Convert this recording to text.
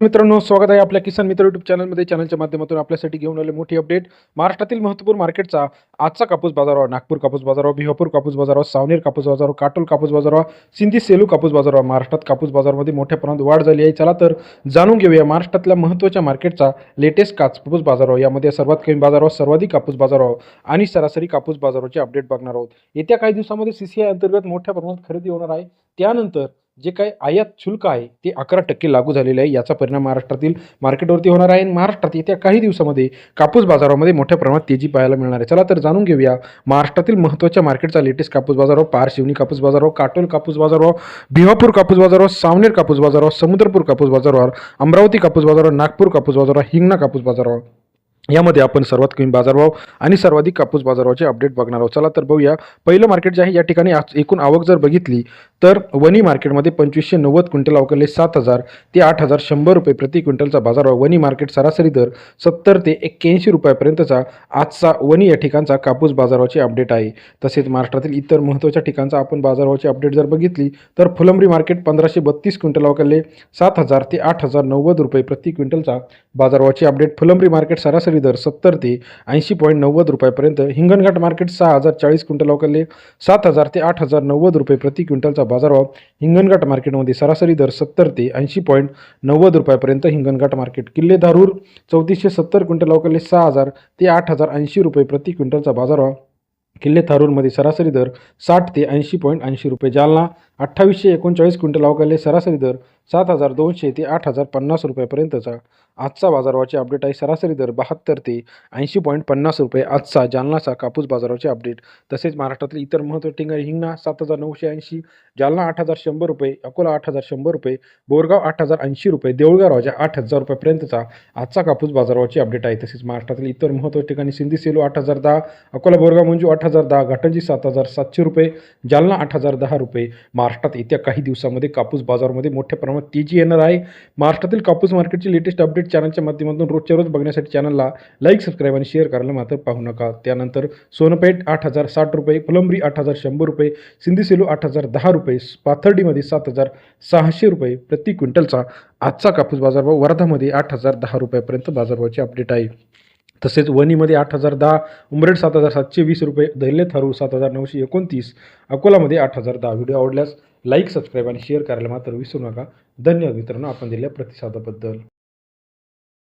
मित्रांनो स्वागत आहे आपल्या किसान मित्र युट्यूब चॅनलमध्ये चॅनलच्या माध्यमातून आपल्यासाठी घेऊन आले मोठी अपडेट महाराष्ट्रातील महत्त्वपूर्ण मार्केटचा आजचा कापूस बाजारावर नागपूर कापूस बाजारावर बिहापूर कापूस बाजारावर सावनेर कापूस बाजारावर काटोल कापूस बाजारावर सिंधी सेलू कापूस बाजारावर महाराष्ट्रात कापूस बाजारामध्ये मोठ्या प्रमाणात वाढ झाली आहे. चला तर जाणून घेऊया महाराष्ट्रातल्या महत्त्वाच्या मार्केटचा लेटेस्ट कापूस बाजारावर यामध्ये सर्वात कमी बाजारावर सर्वाधिक कापूस बाजारावर आणि सरासरी कापूस बाजाराचे अपडेट बघणार आहोत. येत्या काही दिवसामध्ये सी सी आय अंतर्गत मोठ्या प्रमाणात खरेदी होणार आहे. त्यानंतर जे काही आयात शुल्क आहे ते अकरा टक्के लागू झालेले आहे. याचा परिणाम महाराष्ट्रातील मार्केटवरती होणार आहे आणि महाराष्ट्रात येत्या काही दिवसामध्ये कापूस बाजारामध्ये मोठ्या प्रमाणात तेजी पाहायला मिळणार आहे. चला तर जाणून घेऊया महाराष्ट्रातील महत्त्वाच्या मार्केटचा लेटेस्ट कापूस बाजार पार शिवणी कापूस बाजार काटोल कापूस बाजार भिवापूर कापूस बाजारावर सावनेर कापूस बाजारावर समुद्रपूर कापूस बाजार अमरावती कापूस बाजार नागपूर कापूस बाजार हिंगणा कापूस बाजार यामध्ये आपण सर्वात कमी बाजारभाव आणि सर्वाधिक कापूस बाजारभावाचे अपडेट बघणार आहोत. चला तर बघूया. पहिलं मार्केट जे आहे या ठिकाणी आज एकूण आवक जर बघितली तर वणी मार्केटमध्ये पंचवीसशे नव्वद क्विंटल अवकरले सात हजार ते आठ हजार शंभर रुपये प्रति क्विंटलचा बाजारभाव वणी मार्केट सरासरी दर सत्तर ते एक्क्याऐंशी रुपयापर्यंतचा आजचा वणी या ठिकाणचा कापूस बाजारावाची अपडेट आहे. तसेच महाराष्ट्रातील इतर महत्त्वाच्या ठिकाणचा आपण बाजारभावाची अपडेट जर बघितली तर फुलंब्री मार्केट पंधराशे बत्तीस क्विंटल अवकरले सात हजार ते आठ हजार नव्वद रुपये प्रति क्विंटलचा बाजारभावाची अपडेट. फुलंब्री मार्केट सरासरी दर सत्तर ते ऐंशी पॉईंट नव्वद रुपयापर्यंत हिंगणघाट मार्केट सहा हजार चाळीस क्विंटल अवकरले सात हजार ते आठ हजार नव्वद रुपये प्रति क्विंटलचा बाजारभाव हिंगणघाट मार्केटमध्ये सरासरी दर सत्तर ते ऐंशी पॉईंट नव्वद रुपयापर्यंत हिंगणघाट मार्केट किल्ले धारूर चौतीसशे सत्तर क्विंटल अवकरले सहा हजार ते आठ हजार ऐंशी रुपये प्रति क्विंटलचा बाजारभाव. किल्ले थारूरमध्ये सरासरी दर साठ ते ऐंशी पॉईंट ऐंशी रुपये. जालना अठ्ठावीसशे एकोणचाळीस क्विंटल अवकाले सरासरी दर सात हजार दोनशे ते आठ हजार पन्नास रुपयापर्यंतचा आजचा बाजाराचे अपडेट आहे. सरासरी दर बहात्तर ते ऐंशी पॉईंट पन्नास रुपये आजचा जालनाचा कापूस बाजाराचे अपडेट तसेच महाराष्ट्रातील इतर महत्त्व ठिकाणी हिंगणा सात हजार नऊशे ऐंशी जालना आठ हजार शंभर रुपये अकोला आठ हजार शंभर रुपये बोरगाव आठ हजार ऐंशी रुपये देऊळगाव राजा आठ हजार रुपयापर्यंतचा आजचा कापूस बाजाराचे अपडेट आहे. तसेच महाराष्ट्रातील इतर महत्त्व ठिकाणी सिंधी सेलू आठ हजार दहा अकोला बोरगाव मंजू आठ हजार दहा घाटंजी सात हजार सातशे रुपये जालना आठ हजार दहा रुपये. महाराष्ट्रात येत्या काही दिवसामध्ये कापूस बाजारामध्ये मोठ्या प्रमाणात मग ती जी येणार आहे महाराष्ट्रातील कापूस मार्केटची लेटेस्ट अपडेट चॅनलच्या माध्यमातून रोजच्या रोज बघण्यासाठी चॅनलला लाईक सबस्क्राईब आणि शेअर करायला मात्र पाहू नका. त्यानंतर सोनपेठ आठ हजार साठ रुपये फुलंबरी आठ हजार शंभर रुपये सिंधी सेलू आठ हजार दहा रुपये पाथर्डीमध्ये सात हजार सहाशे रुपये प्रति क्विंटलचा आजचा कापूस बाजारभाव वर्धामध्ये आठ हजार दहा रुपयापर्यंत बाजारभावाचे अपडेट आहे. तसेच वणीमध्ये आठ हजार दहा उमरेड सात हजार सातशे वीस रुपये दैले थारू सात हजार नऊशे एकोणतीस अकोलामध्ये आठ हजार दहा. व्हिडिओ आवडल्यास लाईक सबस्क्राईब आणि शेअर करायला मात्र विसरू नका. धन्यवाद मित्रांनो आपण दिलेल्या प्रतिसादाबद्दल.